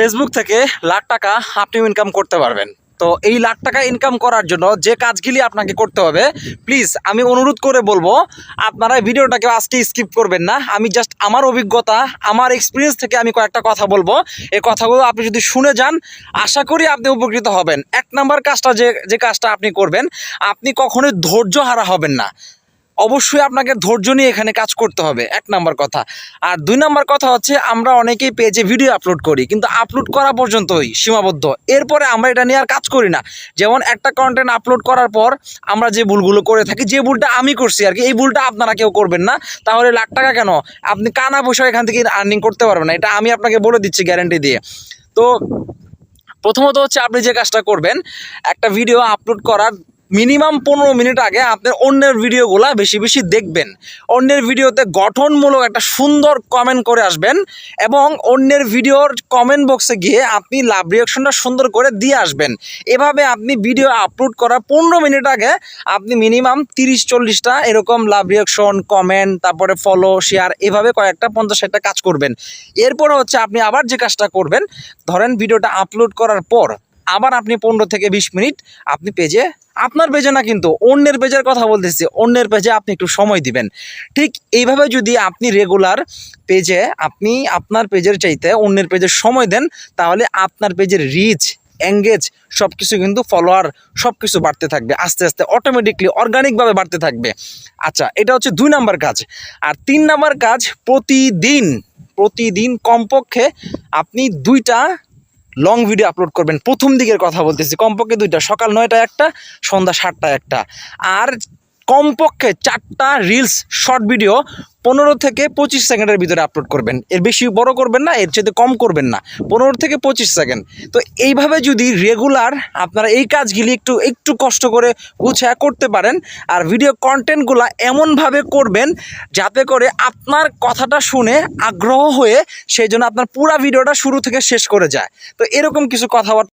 Facebook থেকে লাখ টাকা আপনি ইনকাম করতে পারবেন। তো এই লাখ টাকা ইনকাম করার জন্য যে কাজগুলি আপনাকে করতে হবে প্লিজ আমি অনুরোধ করে বলব, আপনারা ভিডিওটাকে আজকে স্কিপ করবেন না। আমি জাস্ট আমার অভিজ্ঞতা, আমার এক্সপিরিয়েন্স থেকে আমি কয়েকটা কথা বলব। এই কথাগুলো আপনি যদি শুনে যান, আশা করি আপনি উপকৃত হবেন। এক নাম্বার কাজটা যে যে কাজটা আপনি করবেন, আপনি কখনোই ধৈর্য হারা হবেন না। অবশ্যই আপনাকে ধৈর্য নিয়ে এখানে কাজ করতে হবে, এক নাম্বার কথা। আর দুই নাম্বার কথা হচ্ছে, আমরা অনেকেই পেজে ভিডিও আপলোড করি, কিন্তু আপলোড করা পর্যন্তই সীমাবদ্ধ। এরপরে আমরা এটা নিয়ে আর কাজ করি না। যেমন একটা কন্টেন্ট আপলোড করার পর আমরা যে ভুলগুলো করে থাকি, যে ভুলটা আমি করছি আর কি, এই ভুলটা আপনারা কেউ করবেন না। তাহলে লাখ টাকা কেন? আপনি কানা পয়সা এখান থেকে আর্নিং করতে পারবেন না, এটা আমি আপনাকে বলে দিচ্ছি গ্যারেন্টি দিয়ে। তো প্রথমত হচ্ছে আপনি যে কাজটা করবেন, একটা ভিডিও আপলোড করার মিনিমাম পনেরো মিনিট আগে আপনার অন্যের ভিডিওগুলো বেশি বেশি দেখবেন। অন্যের ভিডিওতে গঠনমূলক একটা সুন্দর কমেন্ট করে আসবেন এবং অন্যের ভিডিওর কমেন্ট বক্সে গিয়ে আপনি লাভ রিয়াকশনটা সুন্দর করে দিয়ে আসবেন। এভাবে আপনি ভিডিও আপলোড করার পনেরো মিনিট আগে আপনি মিনিমাম তিরিশ চল্লিশটা এরকম লাভ রিয়াকশন কমেন্ট তারপরে ফলো শেয়ার এভাবে কয়েকটা পঞ্চাশ ষাটটা কাজ করবেন। এরপর হচ্ছে আপনি আবার যে কাজটা করবেন, ধরেন ভিডিওটা আপলোড করার পর আবার আপনি পনেরো থেকে বিশ মিনিট আপনি পেজে, আপনার পেজে না কিন্তু, অন্যের পেজের কথা বলতেছি, অন্যের পেজে আপনি একটু সময় দিবেন। ঠিক এইভাবে যদি আপনি রেগুলার পেজে আপনি আপনার পেজের চাইতে অন্যের পেজে সময় দেন, তাহলে আপনার পেজের রিচ এঙ্গেজ সব কিছু কিন্তু ফলোয়ার সব কিছু বাড়তে থাকবে, আস্তে আস্তে অটোমেটিকলি অর্গানিকভাবে বাড়তে থাকবে। আচ্ছা এটা হচ্ছে দুই নাম্বার কাজ। আর তিন নাম্বার কাজ, প্রতিদিন প্রতিদিন কমপক্ষে আপনি দুইটা লং ভিডিও আপলোড করবেন। প্রথম দিকের কথা বলতেছি, কমপক্ষে দুইটা, সকাল নয়টা একটা, সন্ধ্যা সাতটা একটা। আর কমপক্ষে চারটা রিলস শর্ট ভিডিও পনেরো থেকে পঁচিশ সেকেন্ডের ভিতরে আপলোড করবেন। এর বেশি বড় করবেন না, এর চেয়ে কম করবেন না। পনেরো থেকে পঁচিশ সেকেন্ড। তো এইভাবে যদি রেগুলার আপনারা এই কাজগুলি একটু একটু কষ্ট করে গুছায় করতে পারেন, আর ভিডিও কন্টেন্টগুলো এমনভাবে করবেন যাতে করে আপনার কথাটা শুনে আগ্রহ হয়ে সেই জন্য আপনার পুরা ভিডিওটা শুরু থেকে শেষ করে যায়। তো এরকম কিছু কথাবার্তা